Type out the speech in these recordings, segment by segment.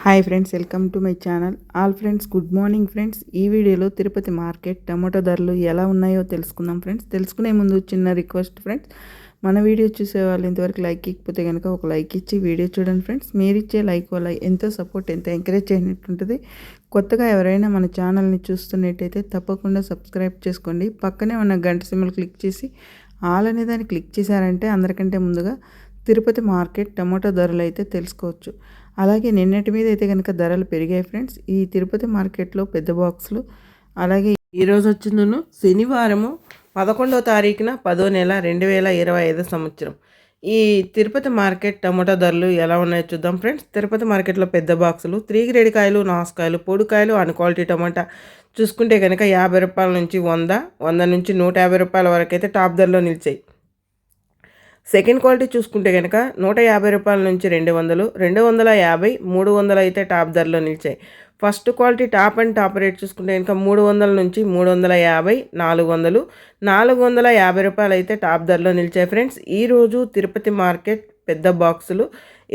Hi friends welcome to my channel all friends good morning friends ఈ వీడియోలో Tirupati market tomato ధరలు ఎలా ఉన్నాయో తెలుసుకుందాం ఫ్రెండ్స్ తెలుసుకునే ముందు చిన్న రిక్వెస్ట్ ఫ్రెండ్స్ మన వీడియో చూసే వాళ్ళు ఇంతవరకు లైక్ ఇకపోతే కనుక ఒక లైక్ ఇచ్చి వీడియో చూడండి ఫ్రెండ్స్ మీరు ఇచ్చే లైక్ వల్ల ఎంతో సపోర్ట్ ఎంతో ఎంకరేజ్ అయినట్టుంటుంది కొత్తగా ఎవరైనా మన ఛానల్ని చూస్తున్నట్టయితే తప్పకుండా సబ్స్క్రైబ్ చేసుకోండి. పక్కనే ఉన్న గంట సిమ్మలు క్లిక్ చేసి ఆల్ అనే దాన్ని క్లిక్ చేశారంటే అందరికంటే ముందుగా తిరుపతి మార్కెట్ టమాటో ధరలు అయితే తెలుసుకోవచ్చు. అలాగే నిన్నటి మీద అయితే కనుక ధరలు పెరిగాయి ఫ్రెండ్స్. ఈ తిరుపతి మార్కెట్లో పెద్ద బాక్సులు. అలాగే ఈరోజు వచ్చిందను శనివారము పదకొండో తారీఖున పదో నెల రెండు వేల ఇరవై ఐదో సంవత్సరం. ఈ తిరుపతి మార్కెట్ టమోటా ధరలు ఎలా ఉన్నాయో చూద్దాం ఫ్రెండ్స్. తిరుపతి మార్కెట్లో పెద్ద బాక్సులు త్రీ గ్రేడ్ కాయలు నాసుకాయలు పొడికాయలు అన్ క్వాలిటీ టమాటా చూసుకుంటే కనుక యాభై రూపాయల నుంచి వంద వంద నుంచి నూట యాభై రూపాయల వరకు అయితే టాప్ ధరలో నిలిచాయి. సెకండ్ క్వాలిటీ చూసుకుంటే కనుక నూట యాభై రూపాయల నుంచి రెండు వందలు రెండు వందల యాభై మూడు వందలు అయితే టాప్ ధరలో నిలిచాయి. First quality top and top rate చూసుకుంటే కనుక మూడు వందల నుంచి మూడు వందల యాభై నాలుగు వందలు నాలుగు వందల యాభై రూపాయలు అయితే టాప్ ధరలో నిలిచాయి ఫ్రెండ్స్. ఈరోజు తిరుపతి మార్కెట్ పెద్ద బాక్సులు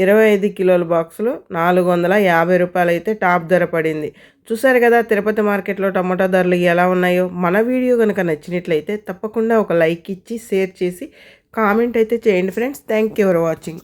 ఇరవై ఐదు కిలోల బాక్సులు నాలుగు వందల యాభై రూపాయలు అయితే టాప్ ధర పడింది. చూసారు కదా తిరుపతి మార్కెట్లో టమాటా ధరలు ఎలా ఉన్నాయో? మన వీడియో కనుక నచ్చినట్లయితే తప్పకుండా ఒక లైక్ ఇచ్చి షేర్ చేసి కామెంట్ అయితే చేయండి friends. Thank you for watching